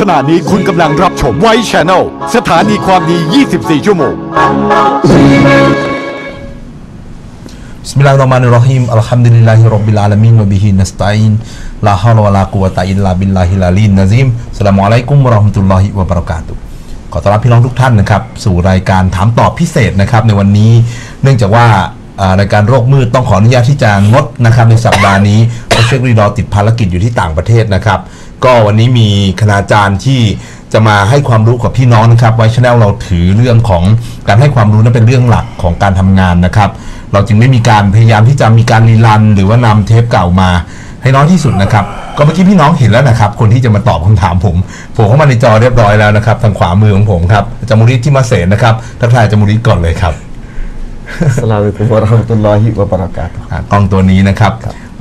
ขณะนี้คุณกำลังรับชมไวท์ชแนลสถานีความดี 24 ชั่วโมง Bismillahirrahmanirrahim Alhamdulillahirrabbilalamin Wabihi nasta'in La hawla wa la quwata illa billahi lalin nazim Assalamualaikum warahmatullahi wabarakatuh ขอต้อนรับพี่น้องทุกท่านนะครับ สู่รายการถามตอบพิเศษนะครับ ในวันนี้เนื่องจากว่ารายการโรคมืดต้องขออนุญาตที่จะงดนะครับในสัปดาห์นี้เพราะเชฟรีดอติดภารกิจอยู่ที่ต่างประเทศนะครับ ก็วันนี้มีคณาจารย์ที่จะมาให้ความรู้กับพี่น้องนะครับไว้ชแนลเราถือเรื่องของการให้ความรู้นั้นเป็นเรื่องหลักของการทำงานนะครับ เราจึงไม่มีการพยายามที่จะมีการรีรัน หรือว่านำเทปเก่ามา ให้น้อยที่สุดนะครับ ก็เมื่อกี้พี่น้องเห็นแล้วนะครับ คนที่จะมาตอบคำถามผมผมเข้ามาในจอเรียบร้อยแล้วนะครับ ทางขวามือของผมครับอาจารย์มูริตที่มาเสนนะครับทักทายอาจารย์มูริตก่อนเลยครับอัสสลามุอะลัยกุมวะเราะห์มะตุลลอฮิวะบะเราะกาตุฮ์อ่ากล้องตัวนี้นะครับ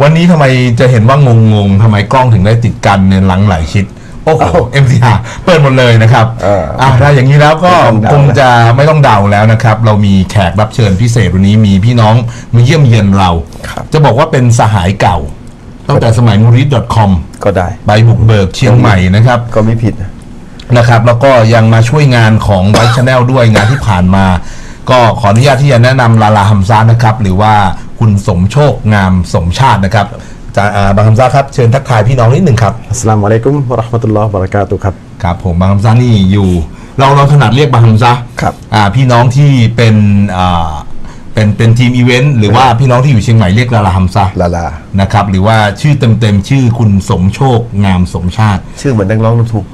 วันนี้ทำไมจะเห็นว่างงงๆทำไมกล้องถึงได้ติดกันในหลังหลายชิด โอ้โห MCR เปิดหมดเลยนะครับเอออ่าถ้าอย่างนี้แล้วก็ไม่ต้องเดาคงจะไม่ต้องเดาแล้วนะครับ เรามีแขกรับเชิญพิเศษวันนี้มีพี่น้องมาเยี่ยมเยียนเรา จะบอกว่าเป็นสหายเก่า ตั้งแต่สมัยมูริ .com ก็ได้ใบบุกเบิกเชียงใหม่นะครับ ก็ไม่ผิดนะ นะครับแล้วก็ยังมาช่วยงานของไวท์ชาแนลด้วยงานที่ผ่านมา ก็ขออนุญาตที่จะแนะนำลาลาฮัมซานะครับ หรือว่า คุณสมโชคงามสมชาตินะครับอาจารย์อ่าบางฮัมซาครับ เชิญทักทายพี่น้องนิดหนึ่งครับอัสสลามุอะลัยกุมวะเราะห์มะตุลลอฮ์วะบะเราะกาตุฮ์ครับครับผมบางฮัมซานี่อยู่ เราเราถนัดเรียกบางฮัมซาครับอ่าพี่น้องที่เป็นอ่าเป็นเป็นทีมอีเวนต์หรือว่าพี่น้องที่อยู่เชียงใหม่เรียกลาลาฮัมซาลาลานะครับหรือว่าชื่อเต็มๆ ชื่อคุณสมโชคงามสมชาติ ชื่อเหมือนนักร้องลูกทุ่ง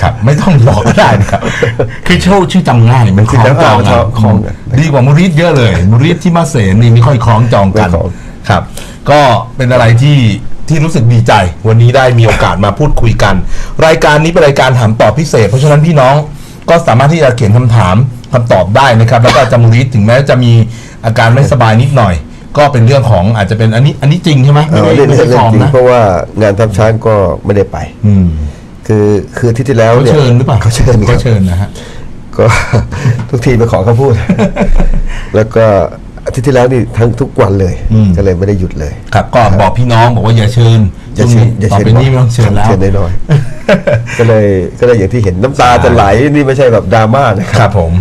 ครับ ไม่ต้องบอกก็ได้นะครับ คือโชคชื่อจำง่ายมันคล้องจองคล้กัองคล้องกันดีกว่ามูริสเยอะเลยมูริสที่มาเสนนี่ไม่ค่อยคล้องจองกันไม่คล้องครับ ก็เป็นอะไรที่ที่รู้สึกดีใจ วันนี้ได้มีโอกาสมาพูดคุยกัน รายการนี้เป็นรายการถามตอบพิเศษ เพราะฉะนั้นพี่น้องก็สามารถที่จะเขียนคำถามคำตอบได้นะครับ แล้วก็อาจารย์มูริสถึงแม้จะมีอาการไม่สบายนิดหน่อย ก็เป็นเรื่องของอาจจะเป็นอันนี้อันนี้จริงใช่ไหมเอไม่อได้เล่นไม่เล่ใช่นฟอร์มจริงนะเพราะว่างานทัพช้างก็ไม่ได้ไป อืม คือคืออาที่ที่แล้วเขาเนี่ยเชิญหรือเปล่าเขาเชิญคเขารับเชิญนะฮะก็ทุกทีไปขอเขาพูด แล้วก็อาทิตย์ที่แล้วนี่ทั้งทุกวันเลยอืมก็เลยไม่ได้หยุดเลยครับก็บอกพี่น้องบอกว่าอย่าเชิญอย่าเชิญอย่าต่อเชิญไปนี้ไม่ต้องเชิญแล้วเชิญน้อยๆก็เลยก็เลยอย่างที่เห็นน้ำตาจะไหลนี่ไม่ใช่แบบดราม่านะคครับรับผม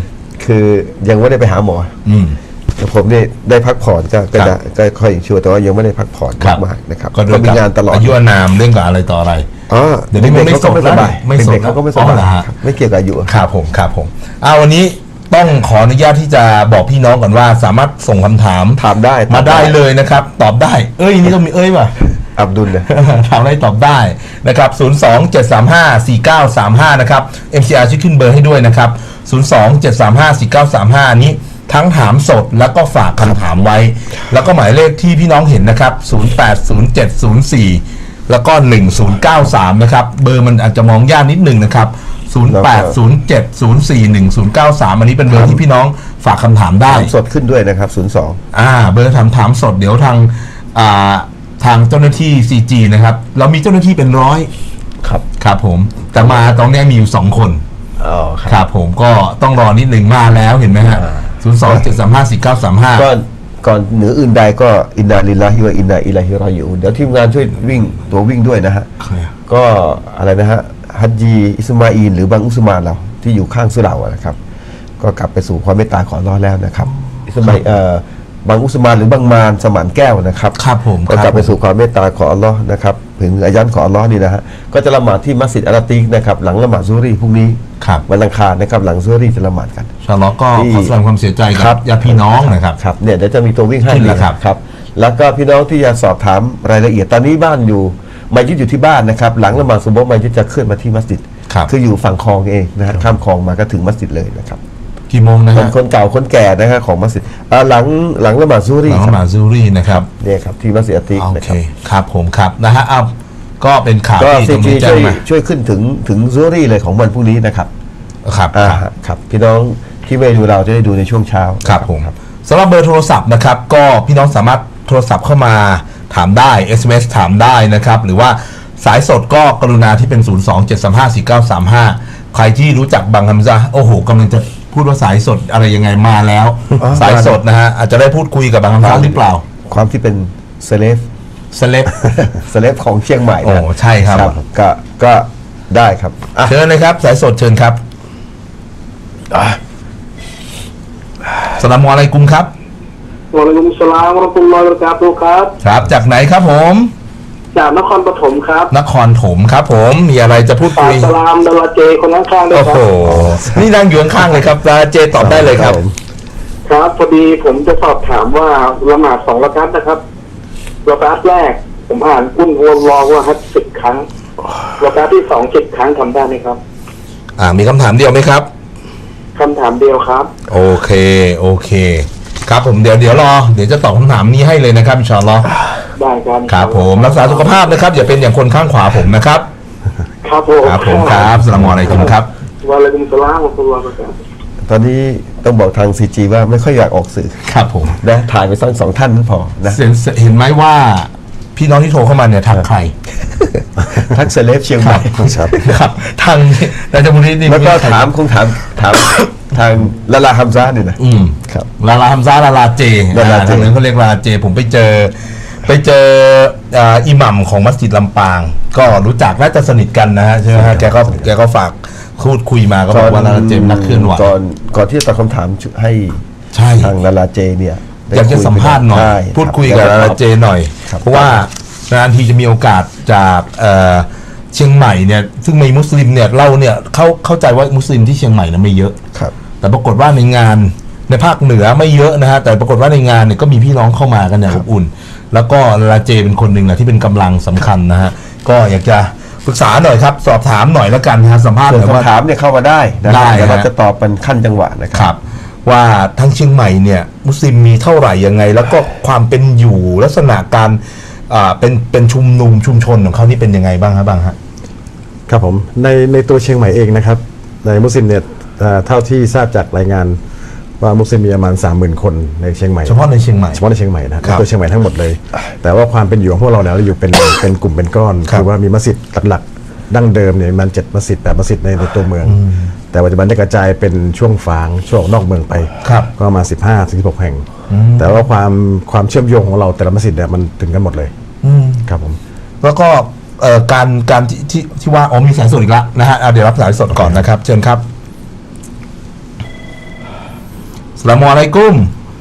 คือยังไม่ได้ไปหาหมอ อืมแต่ผมเนี่ยได้พักผ่อนก็ก็ครับจะก็ค่อยชัวร์แต่ว่ายังไม่ได้พักผ่อนครับมากๆนะครับก็ด้วยมีงานตลอดอายุอานามเรื่องกับอะไรต่ออะไร อ๋อเดี๋ยวนี้มันด็กๆเขาก็ไม่ไม่สสดบายแล้วไม่สดเด็กๆเขาก็ไม่สอ๋บาอยเหรอฮะครับไม่เกี่ยวกับอายุครับผมครับผมอ่าวันนี้ต้องขออนุญาตที่จะบอกพี่น้องก่อนว่า สามารถส่งคำถามถามได้มาตอบได้เลยนะครับ ตอบได้ เอ้ยนี่ต้องมีเอ้ยป่ะอับดุลเนี่ยถามอะไรตอบได้นะครับ 0 2 7 3 5 4 9 3 5 นะครับ MCR ช่วยขึ้นเบอร์ให้ด้วยนะครับ 0 2 7 3 5 4 9 3 5 นี้ทั้งถามสดแล้วก็ฝากคำถามไว้ แล้วก็หมายเลขที่พี่น้องเห็นนะครับ 080704 แล้วก็ 1093 นะครับ เบอร์มันอาจจะมองยากนิดหนึ่งนะครับ 0807041093 อันนี้เป็นเบอร์ที่พี่น้องฝากคำถามได้ ถามสดขึ้นด้วยนะครับ 02 อ่า เบอร์ถามถามสดเดี๋ยวทางอ่าทางเจ้าหน้าที่ CG นะครับ เรามีเจ้าหน้าที่เป็นร้อยครับครับผม แต่มาตอนนี้มีอยู่สองคน อ๋อคครับรับผมก็ต้องรอนิดหนึ่งมาแล้วเห็นไหมฮะศูนย์สองเจ็ดสามห้าสี่เก้าสามห้าก็ ก่อนเหนืออื่นใดก็อินนาลิลลาฮิวะอินนาอิลัยฮิรอญิอูนเดี๋ยวทีมงานช่วยวิ่งตัววิ่งด้วยนะฮะก็อะไรนะฮะฮัจจีอิสมาอีนหรือบางอุสมานเราที่อยู่ข้างสุเหร่าอะนะครับ ก็กลับไปสู่ความเมตตาของอัลเลอฮ์แล้วนะครับ อิสมาอีเอ่อ บางอุสมานหรือบางมานสมานแก้วนะครับครับผมก็กลับไปครับผมสู่ความเมตตาของอัลเลอฮ์นะครับถึงอายันของอัลเลอฮ์นี่นะฮะก็จะละหมาดที่มัสยิดอาราติกนะครับหลังละหมาดซูรีพรุ่งนี้ครับวันอังคารนะครับหลังซูรีจะละหมาดกันชาลอก็ที่ขอแสดงความเสียใจกับญาติพี่น้องนะครับครับเนี่ยเดี๋ยวจะมีตัววิ่งให้ขึ้นแล้วนะครับครับแล้วก็พี่น้องที่จะสอบถามรายละเอียดตอนนี้บ้านอยู่มัสยิดอยู่ที่บ้านนะครับหลังละหมาดซุบฮ์มัสยิดจะเคลื่อนมาที่มัสยิดครับคืออยู่ฝั่งคลองเองนะฮะข้ามคลองมาก็ถึงมัสยิดเลยนะครับ กี่โมงนะคนฮะคนเก่าคนแก่นะฮะของมัสยิดอ่าหลังหลังละหมาดซูหรีลังคละรับหมาดซูรีนะครับ เนี่ยครับที่มัสยิดอาติกโอนะเคครับครับผมครับนะฮะเอาก็เป็นข่าวก็ที่ซีตำรจีวจแจ้ช่งวยมาช่วยขึ้นถึงถึงซูรีเลยของวันพรุ่งนี้นะครับครับอ่าครับครับพี่น้องที่ไม่ดูเราจะได้ดูในช่วงเช้าครับผมสำหรับเบอร์โทรศัพท์นะครับ ก็พี่น้องสามารถโทรศัพท์เข้ามาถามได้ SMS ถามได้นะครับ หรือว่าสายสดก็กรุณาที่เป็น 0 2 7 3 5 4 9 3 5 ใครที่รู้จักบังคัมซาโอ้โหกำลังจะ พูดว่าสายสดอะไรยังไงมาแล้ว อ๋อ สายสดนะฮะอาจจะได้พูดคุยกับบังคัมซาหรือเปล่าความที่เป็นเซเลฟเสเลปสเลปของเชียงใหม่นะโอ้ใช่ครับ ก็ก็ได้ครับอะเชิญเลยครับ สายสดเชิญครับสลามอะลัยกุมครับ วะลัยกุมสลามวะเราะตุลลอฮิวะบะเราะกาตุฮ์ครับ ครับ จากไหนครับผม จากนครปฐมครับ นครถมครับ ผมมีอะไรจะพูดฝาคุกยสลามดาราเจคนข้างๆด้วยโอ้ครัโหบ นี่นั่งอยู่ข้างๆเลยครับดาเจตอบได้เลยครับผมครับพอดีผมจะสอบถามว่าละหมาดสองระกัตนะครับระกัตแรก ผมอ่านกุ้นหัวรอว่าฮัดสิบครั้งระกัตที่สองสิบครั้งทำได้ไหมครับอ่ามีคำถามเดียวไหมครับ คำถามเดียวครับ โอเค โอเค ครับผมเดี๋ยวเดี๋ยวรอเดี๋ยวจะตอบคำถามนี้ให้เลยนะครับอินชาอัลลอฮ์ได้ครับครับผมรักษาสุขภาพนะครับ อย่าเป็นอย่างคนข้างขวาผมนะครับครับผมครับผมครับสลามอะลัยกุมครับวะลัยกุมสลามวะเราะตุลลอฮิวะบะเราะกาตุฮ์ตอนนี้ต้องบอกทางซีจีว่าไม่ค่อยอยากออกสื่อครับผมนะถ่ายไปสักสองท่านนั้นพอนะเห็นเห็นไหมว่าพี่น้องที่โทรเข้ามาเนี่ยทักใครทักเซเลบเชียงใหม่ครับครับทางราชบุรีนี่แล้วก็ใครถามคงถามถาม ทางละลาฮัมซาเนี่ยนะอืมครับ ลาลาฮัมซาลาลาเจลาลาเจทางนั้นเขาเรียกลาลาเจ ผมไปเจอ ไปเจออ่าอิหมัมของมัสยิดลำปาง ก็รู้จักน่าจะสนิทกันนะฮะใช่ไหมฮะแกก็แกก็ฝากพูดคุยมาก็บอกว่าลาลาเจเป็นนักเคลื่อนไหว ก่อนก่อนที่จะตอบคำถามให้ใช่ ทางละลาเจเนี่ยได้อยากจะคุสัมภาษณ์หน่อย ใช่พูดคุยกับรับลาลาเจหน่อย ครับเพราะว่านานทีจะมีโอกาสจากเอ่อ เชียงใหม่เนี่ยซึ่งมีมุสลิมเนี่ยเราเนี่ยเข้าเข้าใจว่ามุสลิมที่เชียงใหม่นะไม่เยอะ ครับ แต่ปรากฏว่าในงานในภาคเหนือไม่เยอะนะฮะแต่ปรากฏว่าในงานเนี่ยก็มีพี่น้องเข้ามากันอย่างอบอุ่น แล้วก็ลาลาเจเป็นคนหนึ่งนะที่เป็นกำลังสำคัญนะฮะก็อยากจะปรึกษาหน่อยครับ สอบถามหน่อยแล้วกันนะฮะสัมภาษณ์ส่หวนน่อยว่าคำถามเนี่ยเข้ามาได้นะได้เดี๋ยวเราฮะจะตอบเป็นขั้นจังหวะนะคครัรับบว่าทั้งเชียงใหม่เนี่ยมุสลิมมีเท่าไหร่ยังไง แล้วก็ความเป็นอยู่ลักษณะการอ่าเป็นเป็นชุมนุมชุมชนของเขานี่เป็นยังไงบ้างครับบ้างฮะ ครับผมในในตัวเชียงใหม่เองนะครับ ในมุสลิมเนี่ยเอ่อเท่าที่ทราบจากรายงานว่ามุสลิมมีประมาณ30,000 คนในเชียงใหม่เฉพาะในเชียงใหม่เฉพาะในเชียงใหม่นะคในรับตัวเชียงใหม่ทั้งหมดเลย แต่ว่าความเป็นอยู่ของพวกเราเนี่ยเราอยู่เป็นเป็นกลุ่มเป็นก้อนครับคือว่ามีมัสยิดหลักๆดั้งเดิมเนี่ยมันเจ็ดมัสยิดแปดมัสยิดในในตัวเมือง แต่ปัจจุบันได้กระจายเป็นช่วงฝางช่วงนอกเมืองไปครับก็ประมาณ15ถึง16 แห่ง แต่ว่าความความเชื่อมโยงของเราแต่ละมัสยิดเนี่ยมันถึงกันหมดเลยอืมครับผมแล้วก็ เอ่อการการที่ที่ที่ว่าอ๋อมีสายสดอีกแล้วนะฮะอะเดี๋ยวรับสายสดก่อนนะครับเชิญครับสลามอะลัยกุม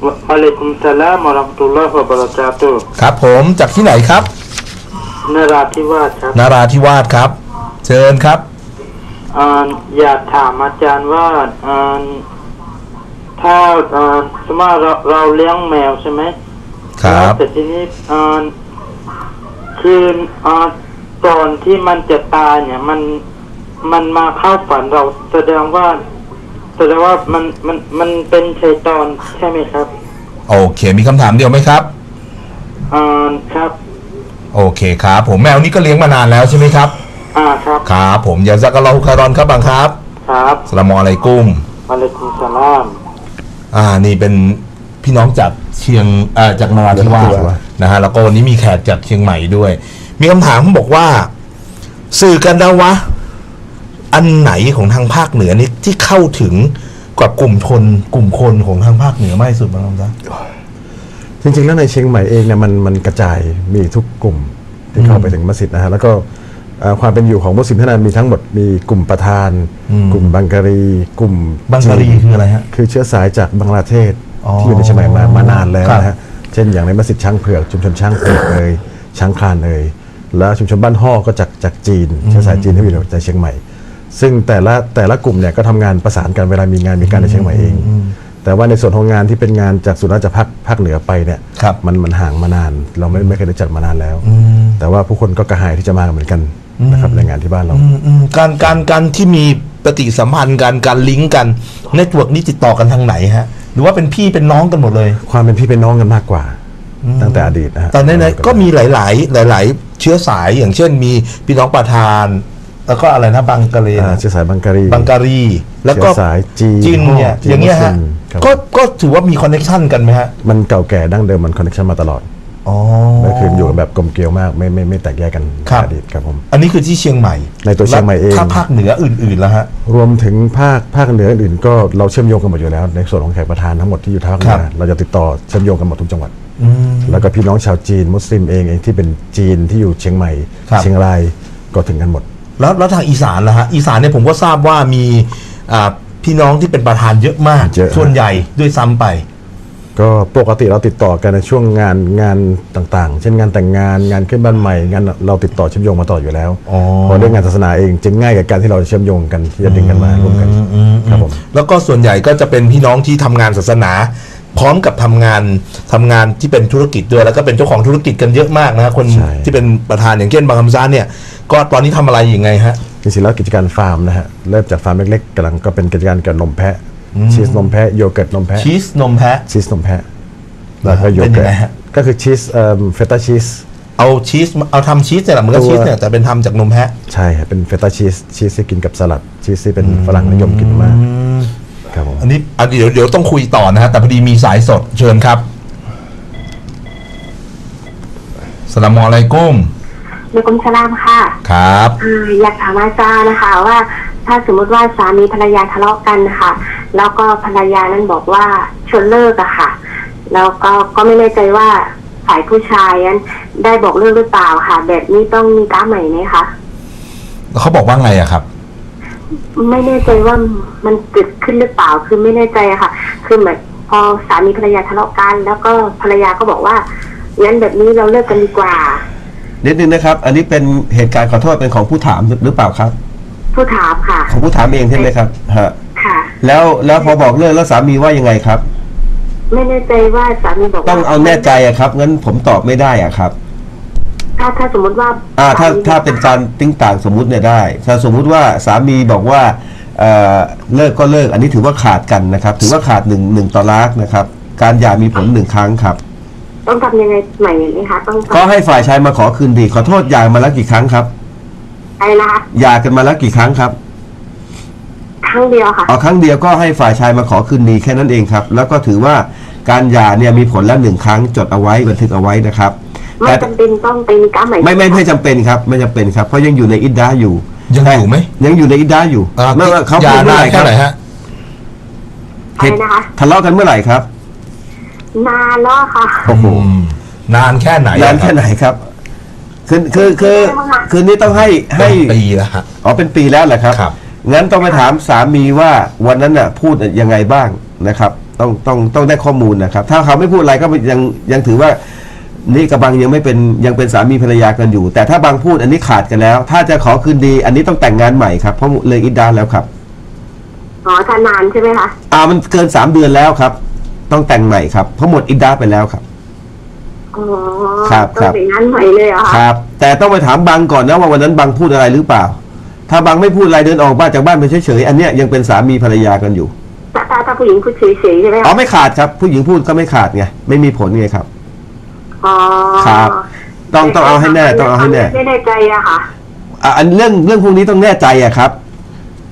วะอะลัยกุมสลามวะเราะตุลลอฮิวะบะเราะกาตุฮ์ครับ ผมจากที่ไหนครับนราธิวาสครับ นาราธิวาสครับ เชิญครับอ่าอยากถามอาจารย์ว่าอ่าถ้าอ่าสมมติเราเราเลี้ยงแมวใช่ไหมครับแต่ทีนี้อ่าคืออ่า ก่อนที่มันจะตายเนี่ย มันมันมาเข้าฝันเราแสดงว่าแสดงว่ามันมันมันเป็นชัยตอนใช่ไหมครับ โอเค มีคำถามเดียวไหมครับอ่าครับ โอเคครับผมแมวนี้ก็เลี้ยงมานานแล้วใช่ไหมครับอ่าครับครับผมยาซักอัลลอฮุคารอนครับบางครับครับสลามอะลัยกุมอะลัยกุมสลาม อ่านี่เป็นพี่น้องจากเชียงเอ่อจากนราธิวาสนราธิวาสนะฮะแล้วก็วันนี้มีแขกจากเชียงใหม่ด้วย มีคำถามเขาบอกว่า สื่อกันดาวะ อันไหนของทางภาคเหนือนี่ที่เข้าถึงกับกลุ่มชนกลุ่มคนของทางภาคเหนือมากที่สุดบ้างครับจ๊ะจริงๆ แล้วในเชียงใหม่เองเนี่ยมันมันกระจายมีทุกกลุ่มที่เข้าไปถึงมัสยิดนะฮะแล้วก็เอ่อความเป็นอยู่ของมุสลิมท่านนั้นมีทั้งหมดมีกลุ่มประธาน กลุ่มบังการี กลุ่มบังการีจีนคืออะไรฮะคือเชื้อสายจากบังกลาเทศอ๋อที่อยู่ในเชียงใหม่มามานานแล้วครับนะฮะเช่นอย่างในมัสยิดช้างเผือกชุมชนช้างเผือกเอ่ยช้างคลานเอ่ย แล้วชุมชนบ้านห่อก็จากจากจีนเชื้อสายจีนที่อยู่ในเชียงใหม่ ซึ่งแต่ละแต่ละกลุ่มเนี่ยก็ทำงานประสานกันเวลามีงานมีการในเชียงใหม่เอง แต่ว่าในส่วนของงานที่เป็นงานจากศูนย์ราชพักภาคเหนือไปเนี่ยครับมันมันห่างมานาน เราไม่ไม่เคยได้จัดมานานแล้ว แต่ว่าผู้คนก็กระหายที่จะมาเหมือนกันนะครับในงานที่บ้านเราอืมอืมการการการที่มีปฏิสัมพันธ์กันการลิงก์กันเน็ตเวิร์กนี้ติดต่อกันทางไหนฮะหรือว่าเป็นพี่เป็นน้องกันหมดเลย ความเป็นพี่เป็นน้องกันมากกว่า ตั้งแต่อดีตนะฮะตอนนั้นๆก็มีหลาย ๆ หลาย ๆ เชื้อสายอย่างเช่น มีพี่น้องประธาน แล้วก็อะไรนะบังกะเลอ่าเชื้อสายบังการี บังการีแล้วก็เชื้อสายจีนจีนเนี่ยจีนอย่างเงี้ยฮะมุสลิมครับ ก็ก็ถือว่ามีคอนเนคชันกันไหมฮะมันเก่าแก่ดั้งเดิมมันคอนเนคชันมาตลอดอ๋อ ก็คืออยู่กันแบบกลมเกลียวมากไม่ไม่ไม่แตกแยกกันครับ ในอดีตครับผม อันนี้คือที่เชียงใหม่ในตัวเชียงใหม่เองแล้วถ้าภาคเหนืออื่นๆแล้วฮะ รวมถึงภาคภาคเหนืออื่นๆก็เราเชื่อมโยงกันหมดอยู่แล้ว ในส่วนของแขกประธานทั้งหมดที่อยู่ทางภาคเหนืครัอบ เราจะติดต่อเชื่อมโยงกันหมดทุกจังหวัดอ แล้วก็พี่น้องชาวจีนมุสลิมเองเองที่เป็นจีนที่อยู่เชียงใหม่ครับเชียงรายก็ถึงกันหมด แล้วแล้วทางอีสานล่ะฮะอีสานเนี่ยผมก็ทราบว่ามีอ่าพี่น้องที่เป็นประธานเยอะมากเยอะส่วนใหญ่ด้วยซ้ำไป ก็ปกติเราติดต่อกันในช่วงงานงานต่างๆ เช่นงานแต่งงานงานขึ้นบ้านใหม่งานเราติดต่อเชื่อมโยงมาตลอดอยู่แล้วอ๋อเพราะเรื่องงานศาสนาเองจึงง่ายกับการที่เราเชื่อมโยงกันที่จะดึงกันมาร่วมกันครับผมแล้วก็ส่วนใหญ่ก็จะเป็นพี่น้องที่ทำงานศาสนา พร้อมกับทำงานทำงานที่เป็นธุรกิจด้วย แล้วก็เป็นเจ้าของธุรกิจกันเยอะมากนะฮะคนใช่ที่เป็นประธานอย่างเช่นบางคำซ่านเนี่ย ก็ตอนนี้ทำอะไรอย่างไงฮะจริงๆแล้วกิจการฟาร์มนะฮะเริ่มจากฟาร์มเล็กๆกำลังก็เป็นกิจการเกี่ยวกับนมแพะชีสนมแพะโยเกิร์ตนมแพะชีสนมแพะชีสนมแพะแล้วก็โยเป็นยัเกิงร์ไงตฮะก็คือชีสเอ่อเฟต้าชีสเอาชีสเอาทำชีสเนี่ยแหละเหมือนกับตัวชีสเนี่ยแต่เป็นทำจากนมแพะ ใช่ครับเป็นเฟต้าชีสชีสที่กินกับสลัดชีสที่เป็นฝรั่งนิยมกินมาก ครับผมอันนี้อันเดี๋ยวเดี๋ยวต้องคุยต่อนะฮะแต่พอดีมีสายสดเชิญครับสลามอะลัยกุมเลกุมสลามค่ะครับ อ่าอยากถามอาจารย์นะคะ ว่า ถ้าสมมติว่าสามีภรรยาทะเลาะกันนะคะแล้วก็ภรรยานั้นบอกว่าชวนเลิกอะค่ะ แล้วก็ก็ไม่แน่ใจว่าฝ่ายผู้ชายนั้นได้บอกเลิกหรือเปล่าค่ะ แบบนี้ต้องมีก้าใหม่ไหมคะเขาบอกว่าไงอะครับ ไม่แน่ใจว่ามันเกิดขึ้นหรือเปล่า คือไม่แน่ใจอะค่ะ คือเหมือนพอสามีภรรยาทะเลาะกัน แล้วก็ภรรยาก็บอกว่างั้นแบบนี้เราเลิกกันดีกว่านิดนึงนะครับ อันนี้เป็นเหตุการณ์ขอโทษเป็นของผู้ถามหรือเปล่าครับ ผู้ถามค่ะ ของผู้ถามเองใช่ไหมครับฮะค่ะ แล้วแล้วพอบอกเลิกแล้วสามีว่ายังไงครับ ไม่แน่ใจว่าสามีบอกว่าต้องเอาแน่ใจอะครับงั้นผมตอบไม่ได้อะครับ ถ้าถ้าสมมติว่าอ่าถ้าสมีถ้าเป็นการติ้งต่างสมมุติเนี่ยได้ถ้าสมมุติว่าสามีบอกว่าเอ่อเลิกก็เลิกอันนี้ถือว่าขาดกันนะครับ ถือว่าขาดหนึ่งหนึ่งต่อลักนะครับ การหย่ามีผลหนึ่งครั้งครับ ต้องทำยังไงใหม่ไหมคะต้องก็ให้ฝ่ายชายมาขอคืนดี ขอโทษหย่ามาแล้วกี่ครั้งครับอะไรนะคะหย่ากันมาแล้วกี่ครั้งครับครั้งเดียวค่ะ เอาครั้งเดียวก็ให้ฝ่ายชายมาขอคืนดีแค่นั้นเองครับ แล้วก็ถือว่าการหย่าเนี่ยมีผลแล้วหนึ่งครั้งจดเอาไว้บันทึกเอาไว้นะครับ ไม่แต่จำเป็นต้องไปมีก้าใหม่ไม่ไม่ไม่จำเป็นครับไม่จำเป็นครับ เพราะยังอยู่ในอิดดาอยู่ยังอยู่ไหม ยังอยู่ในอิดดาอยู่อ่าเมื่อเขาอย่าพูดเมื่อไหนานร่คแค่รับไหนฮะ อะไรนะคะ ทะเลาะกันเมื่อไหร่ครับนานแล้วค่ะ โอ้โห อืมนานแค่ไหนนานแค่ไหนครับ คือคือคือคืนนี้ต้องให้ให้เป็นปีแล้วฮะ อ๋อเป็นปีแล้วเหรอครับ ครับ งั้นต้องไปถามสามีว่าวันนั้นน่ะพูดยังไงบ้างนะครับ ต้องต้องต้องได้ข้อมูลนะครับ ถ้าเขาไม่พูดอะไรก็ยังยังถือว่า นี่กับบังยังไม่เป็นยังเป็นสามีภรรยากันอยู่ แต่ถ้าบางพูดอันนี้ขาดกันแล้ว ถ้าจะขอคืนดี อันนี้ต้องแต่งงานใหม่ครับเพราะเลยอิดดาแล้วครับอ๋อถ้านานใช่ไหมคะอ่ามันเกินสามเดือนแล้วครับ ต้องแต่งใหม่ครับเพราะหมดอิดดาไปแล้วครับอ๋อครับคต้รัอบงแต่งงานใหม่เลยเหรอคคะรับ แต่ต้องไปถามบังก่อนนะว่าวันนั้นบังพูดอะไรหรือเปล่า ถ้าบังไม่พูดอะไรเดินออกบ้านจากบ้านไปเฉยๆอันเนี้ยยังเป็นสามีภรรยากันอยู่ถ้าถ้าถ้าผู้หญิงพูดเฉยๆใช่ไหมอ๋อคะไม่ขาดครับ ผู้หญิงพูดก็ไม่ขาดไงไม่มีผลไงครับ อ๋อครับ ต้องต้องเอาให้แน่ต้องเอาให้แน่ ไม่แน่ใจอะค่ะ อะอันเรื่องเรื่องพวกนี้ต้องแน่ใจอะครับ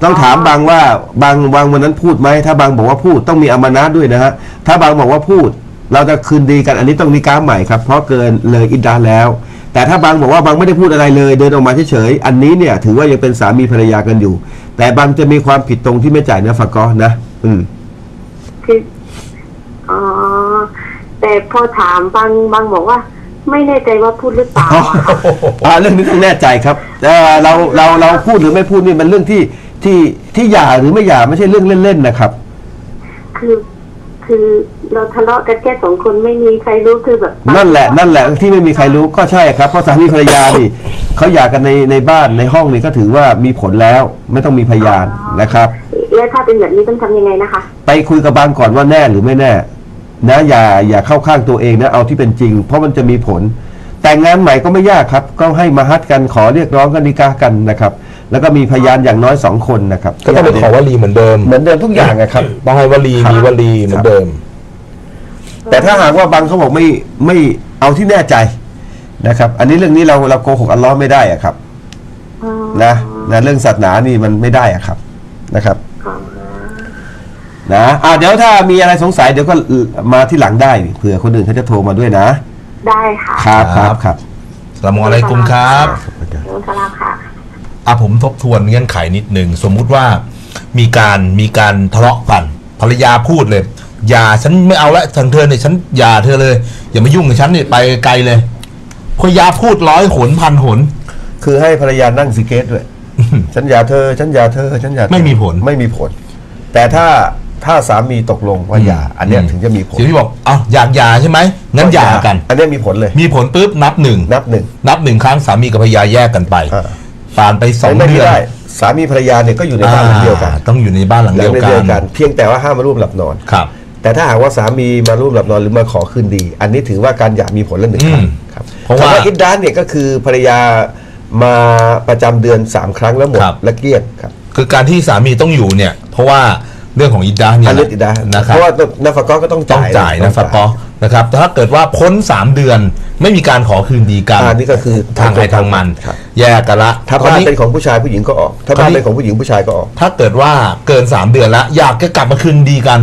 ต้องถามบางว่าบางบางวันนั้นพูดไหมถ้าบางบอกว่าพูดต้องมีอมานะด้วยนะฮะถ้าบางบอกว่าพูด เราจะคืนดีกันอันนี้ต้องนิก้าใหม่ครับเพราะเกินเลยอิดดาแล้ว แต่ถ้าบางบอกว่าบางไม่ได้พูดอะไรเลยเดินออกมาเฉยๆอันนี้เนี่ย ถือว่ายังเป็นสามีภรรยากันอยู่ แต่บางจะมีความผิดตรงที่ไม่จ่ายเนื้อฝากกอนะ อืม คืออ๋อแต่ พอถามบางบางบอกว่า ไม่แน่ใจว่าพูดหรือเปล่าอะค่ะ อ่าเรื่องนี้ต้องแน่ใจครับเอ่อเราเราเราพูดหรือไม่พูดนี่มันเรื่องที่ที่ที่หย่าหรือไม่หย่าไม่ใช่เรื่องเล่นๆนะครับ คือ คือเราทะเลาะกันแค่สองคนไม่มีใครรู้คือแบบนั่นแหละนั่นแหละที่ไม่มีใครรู้ก็ใช่ครับเพราะสามีภรรยานี่เขาหย่ากันในในบ้านในห้องนี่ก็ถือว่ามีผลแล้วไม่ต้องมีพยานนะครับ แล้วถ้าเป็นแบบนี้ต้องทำยังไงนะคะ ไปคุยกับบางก่อนว่าแน่หรือไม่แน่ นะอย่าอย่าเข้าข้างตัวเองนะเอาที่เป็นจริง เพราะมันจะมีผล แต่งงานใหม่ก็ไม่ยากครับ ก็ให้มาฮัดกันขอเรียกร้องกันนิกากันนะครับ แล้วก็มีพยานอย่างน้อยสองคนนะครับก็ต้องไปขอวลีเหมือนเดิมเหมือนเดิมทุกอย่างนะครับต้องให้วลีครับมีวลีเหมือนเดิม แต่ถ้าหากว่าบางเขาบอกไม่ไม่เอาที่แน่ใจนะครับ อันนี้เรื่องนี้เราเราโกหกอัลเลอฮ์ไม่ได้อะครับนะนะเรื่องศาสนานี่มันไม่ได้อะครับนะครับ นะอ่าเดี๋ยวถ้ามีอะไรสงสัยเดี๋ยวก็มาที่หลังได้เผื่อคนอื่นเขาจะโทรมาด้วยนะ ได้ค่ะครับคครัรับบครับสลามอะลัยกุมครับเรื่องสลามค่ะอะผมทบทวนเงื่อนไขนิดหนึ่งสมมุติว่ามีการมีการทะเลาะกันภรรยาพูดเลย อย่าฉันไม่เอาละทางเธอเนี่ยฉันอย่าเธอเลย อย่ามายุ่งกับฉันเนี่ยไปไกลเลยภรรยาพูดร้อยหนพันหน คือให้ภรรยานั่งสเกตด้วย ฉันอยาเธอ ฉันอยาเธอ ฉันอยาเธอไม่มีผล ไม่มีผล แต่ถ้า ถ้าสามีตกลงว่าหย่าอันเนี้ยถึงจะมีผลเดี๋ยวพี่บอกเอ้าอยากหย่าใช่ไหมงั้นหย่ากัน อันเนี้ยมีผลเลย มีผลปุ๊บนับหนึ่งนับหนึ่งนับหนึ่งครั้งสามีกับภรรยาแยกกันไปอ่าผ่านไปสองไม่เดือนได้สามีภรรยาเนี่ยก็อยู่ในบ้านหลังเดียวกันอ่าต้องอยู่ในบ้านหลังหลัเดีงยวในกัเดียวนกัน เพียงแต่ว่าห้ามมาร่วมหลับนอนครับแต่ถ้าหากว่าสามีมาร่วมหลับนอนหรือมาขอคืนดี อันนี้ถือว่าการหย่ามีผลแล้วหนึ่งครั้งอืมครับเพราะว่าคำว่าอิดดานเนี่ยก็คือภรรยามาประจำเดือนสามครั้งแล้วหมดครับและเกลี้ยงครับ คือการที่สามีต้องอยู่เนี่ย เพราะว่า เรื่องของอิดดาเนี่ยอันนี้อิดดานนะครับ เพราะว่านาฟากอก็ต้องต้องจ่ายจ่ายนะฟะกอนะครับแต่ถ้าเกิดว่าพ้นสามเดือนไม่มีการขอคืนดีกันอันนี้ก็คือทางใครทางมัน ครับ แยกกันละถ้าคราวบ้านนี้ เป็นของผู้ชายผู้หญิงก็ออก ถ้าบ้านเป็นของผู้หญิงผู้ชายก็ออก ถ้าเกิดว่าเกินสามเดือนแล้วอยากจะกลับมาคืนดีกัน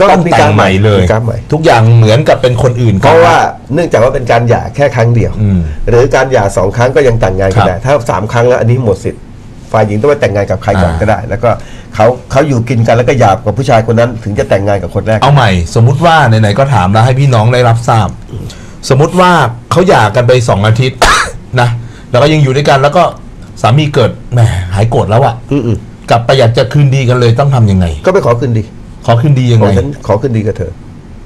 ก็ต้องมีแต่กางรใหม่เลย มีการใหม่ ทุกอย่างเหมือนกับเป็นคนอื่นเพราะว่าเนื่องจากว่าเป็นการหย่าแค่ครั้งเดียว อืม หรือการหย่าสองครั้งก็ยังแต่งงานกันครับได้ ถ้าสามครั้งแล้วอันนี้หมดสิทธิ์ ฝ่ายหญิงต้องไปแต่งงานกับใครก่อนอ่าก็ได้ แล้วก็เขาเขาอยู่กินกันแล้วก็หย่ากับผู้ชายคนนั้น ถึงจะแต่งงานกับคนแรก เอาใหม่ สมมุติว่าไหนๆก็ถามแล้วให้พี่น้องได้รับทราบ สมมุติว่าเขาหย่ากันไปสองอาทิตย์ นะแล้วก็ยังอยู่ด้วยกันแล้วก็สามีเกิดแหมหายโกรธแล้วอะอืมกลับไปอยากจะคืนดีกันเลยต้องทำยังไงๆก็ไปขอคืนดีขอคืนดียังขไงอฉันขอคืนดีกับเธอ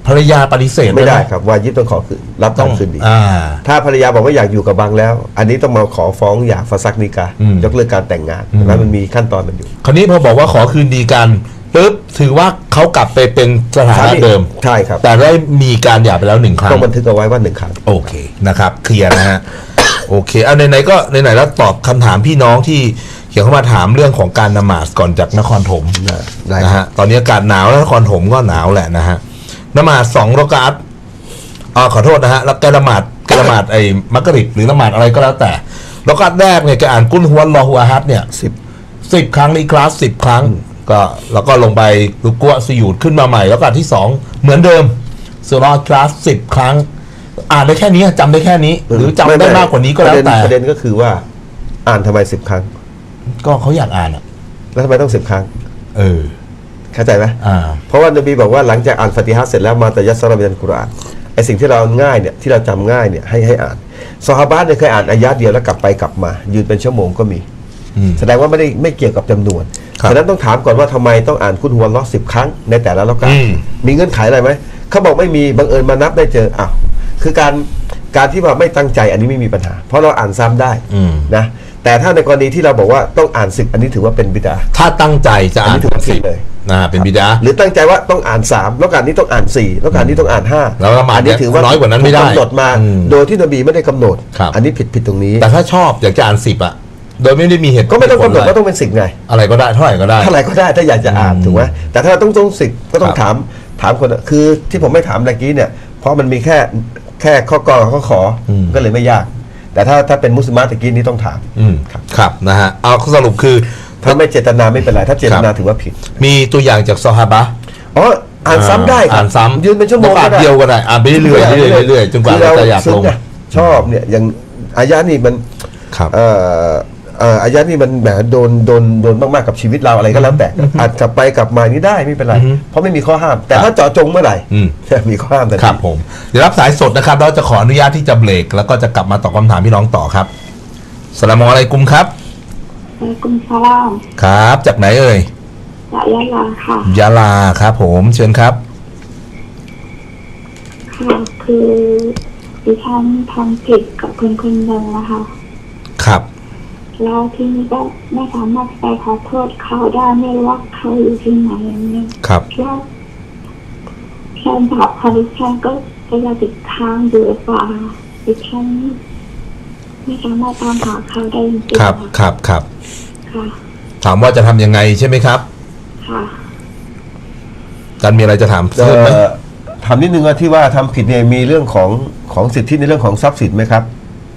ภรรยาปฏิเสธไม่ได้หครับวายิบต้องขอคืนรับต้ต้อองงคืนดีอ่า ถ้าภรรยาบอกว่าอยากอยู่กับบังแล้ว อันนี้ต้องมาขอฟ้องหย่าฟาซักนิกาอืม ยกเลิกการแต่งงานอืมแล้วมันมีขั้นตอนมันอยู่คราวนี้พอบอกว่าขอคืนดีกันปุ๊บถือว่าเขากลับไปเป็นสถานะเดิม ใช่ครับแต่ได้มีการหย่าไปแล้วหนึ่งครั้ง ต้องบันทึกเอาไว้ว่าหนึ่งครั้ง โอเคนะครับเคลียร์นะฮะ โอเคเอาไหนๆก็ไหนๆแล้วตอบคำถามพี่น้องที่เขียนเข้ามาถามเรื่องของการนมาสก่อนจากนครถมได้นะฮะตอนนี้อากาศหนาวแล้วนครถมก็หนาวแหละนะฮะ นมาสสองรกาตอ่าขอโทษนะฮะแล้วแกละหมาดแกละหมาดไอ้มักริบหรือละหมาดอะไรก็แล้วแต่รกาตแรกเนี่ยแกอ่านกุลฮุวัลลอฮุอาฮัดเนี่ยสิบสิบครั้งในคลาสสิบครั้ง ก็แล้วก็ลงไปรุกัวสยูดขึ้นมาใหม่แล้วก็อันที่สองเหมือนเดิมสุราคลาสสิบครั้ง อ่านได้แค่นี้จำได้แค่นี้ หรือจำได้มากกว่านี้ก็แล้วแต่ประเด็นก็คือว่า อ่านทำไมสิบครั้ง ก็เขาอยากอ่านอะ แล้วทำไมต้องสิบครั้ง เออ เข้าใจไหมอ่าเพราะว่านบีบอกว่าหลังจากอ่านฟาติฮะห์เสร็จแล้วมาแต่ยัสซาระบินกุรอานไอสิ่งที่เราง่ายเนี่ยที่เราจำง่ายเนี่ยให้ให้อ่านซอฮาบะห์เนี่ยเคยอ่านอายะห์เดียวแล้วกลับไปกลับมา ยืนเป็นชั่วโมงก็มีอืมแสดงว่าไม่ได้ไม่เกี่ยวกับจำนวนครับฉะนั้นต้องถามก่อนว่าทำไมต้องอ่านคุณหัวล้อสิบครั้งในแต่ละรอกาอืมมีเงื่อนไขอะไรไหมเขาบอกไม่มีบังเอิญมานับได้เจออ้าวคือการการที่ว่าไม่ตั้งใจอันนี้ไม่มีปัญหา เพราะเราอ่านซ้ำได้อืมนะแต่ถ้าในกรณีที่เราบอกว่าต้องอ่านสิบอันนี้ถือว่าเป็นบิดาถ้าตั้งใจจะอ่านอันนี้ถือว่าผิสิดบเลย นะเป็นบิดา หรือตั้งใจว่าต้องอ่านสามแล้วการนี้ต้องอ่านสี่แล้วการนี้ต้องอ่านห้าแล้วละหมาดอันนี้ถือว่าน้อยกว่านั้นไม่ได้ถูกกำหนดมา อืมโดยที่นบีไม่ได้กำหนด ครับ อันนี้ผิดผิดตรงนี้ แต่ถ้าชอบอยากจะอ่านสิบอะ โดยไม่ได้มีเหตุก็ไม่ต้องกำหนดผลว่าต้องเป็นสิบไงอะไรก็ได้เท่าไหร่ก็ได้ เท่าไหร่ก็ได้ถ้าอยากจะอ่านอืมถูกไหมแต่ถ้าเราต้องต้องสิบก็ต้องครับ ถามถามคนคือที่ผมไม่ถามเมื่อกี้เนี่ยเพราะมันมีแค่แค่ข้อกอกับข้อขออมก็เลยไม่ยาก แต่ถ้าถ้าเป็นมุสลิมตะกี้นี่ต้องถาม อืมครับ ครับนะฮะเอาสรุปคือ ถ้าไม่เจตนาไม่เป็นไร ถ้าเจตนาครับถือว่าผิด มีตัวอย่างจากซอฮาบะห์อ๋ออ่านซ้ำได้ครับอ่านซ้ำยืนเป็นชั่วโมงอ่านเดียวก็ได้อ่านไปเรื่อยๆเรื่อยๆเรื่อยๆจนกว่าคือเราจะอยากซึ้ลงงไชอบเนี่ยอย่างอายะนี่มันครับเอ่อเอ่ออายะนี่มันแหมโดนโดนโดนมาก ๆ กับชีวิตเราอะไรก็แล้วแต่อาจกลับไปกลับมานี่ได้ไม่เป็นไรอือฮึเพราะไม่มีข้อห้าม แต่ครับถ้าเจาะจงเมื่อไหร่อืมมีข้อห้ามแต่ครับผมเดี๋ยวรับสายสดนะครับเราจะขออนุญาตที่จะเบรกแล้วก็จะกลับมาตอบคำถามพี่น้องต่อครับสลามอะไรกุมครับ วะกุมสลามครับ จากไหนเอ่ยจากยะลาค่ะยะลาครับ ผมเชิญครับ ค่ะคือดิฉันทำผิดกับคนคนหนึ่งนะคะ ครับ แล้วที่นี้ก็ไม่สามารถไปขอโทษเขาได้ไม่รู้ว่าเขาอยู่ที่ไหนอย่างนี้ครับ แล้วแฟนสาวของดิฉันก็พยายามติดค้างอยู่หรือเปล่าดิฉัน ไม่สามารถตามหาเขาได้จริงๆครับะครับครับ ค่ะถามว่าจะทำยังไงใช่ไหมครับค่ะ จันมีอะไรจะถามเอ่เพิ่มไหมอถามนิดนึงว่าที่ว่าทำผิดเนี่ยมีเรื่องของของสิทธิในเรื่องของทรัพย์สินไหมครับ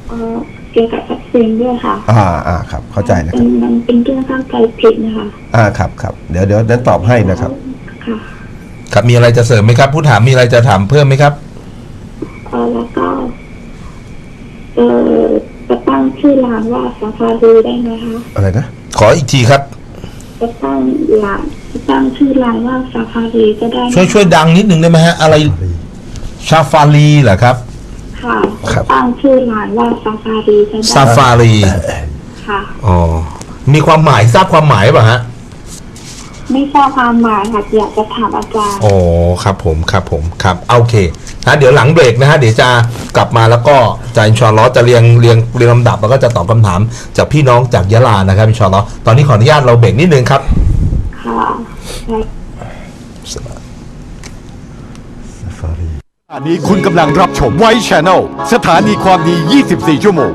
เออเกี่ยวกับทรัพย์สินด้วยค่ะอ่าอ่าครับเข้าใจนะคเป็รับนมันเป็นเรื่องเข้าใจผิดนะคะอ่าครับครับเดี๋ยวเดี๋ยวนั้นตอบให้นะครับ ค่ะครับมีอะไรจะเสริมไหมครับ ผู้ถามมีอะไรจะถามเพิ่มไหมครับ เออแล้วก็เออจะตั้ งชื่อร้านว่าซาฟารีได้ไหมคะอะไรนะ ขออีกทีครับ จะตั้งร้านจะตั้งชื่อร้านว่าซาฟารีจะได้ไหมช่วยช่วยดังนิดนึงได้ไหมฮะ อะไรชาฟาลีเหรอครับ ค่ะครับ ตั้งชื่อร้านว่าซาฟารีใช่ไหมซาฟารีค่ะ อ๋อมีความหมายทราบความหมายป่ะฮะ ไม่ทราบความหมายค่ะอยากจะถามอาจารย์ อ๋อครับผมครับผมครับโอเคนะเดี๋ยวหลังเบรกนะฮะเดี๋ยวจะกลับมาแล้วก็จะอินชาอัลลอฮ์จะเรียงเรียงเรียงลำดับแล้วก็จะตอบคำถามจากพี่น้องจากยะลานะครับอินชาอัลลอฮ์ตอนนี้ขออนุญาตเราเบรกนิดนึงครับ ค่ะใช่อันนี้คุณกำลังรับชมไว้ช n แนลสถานีความดี 24 ชั่วโมง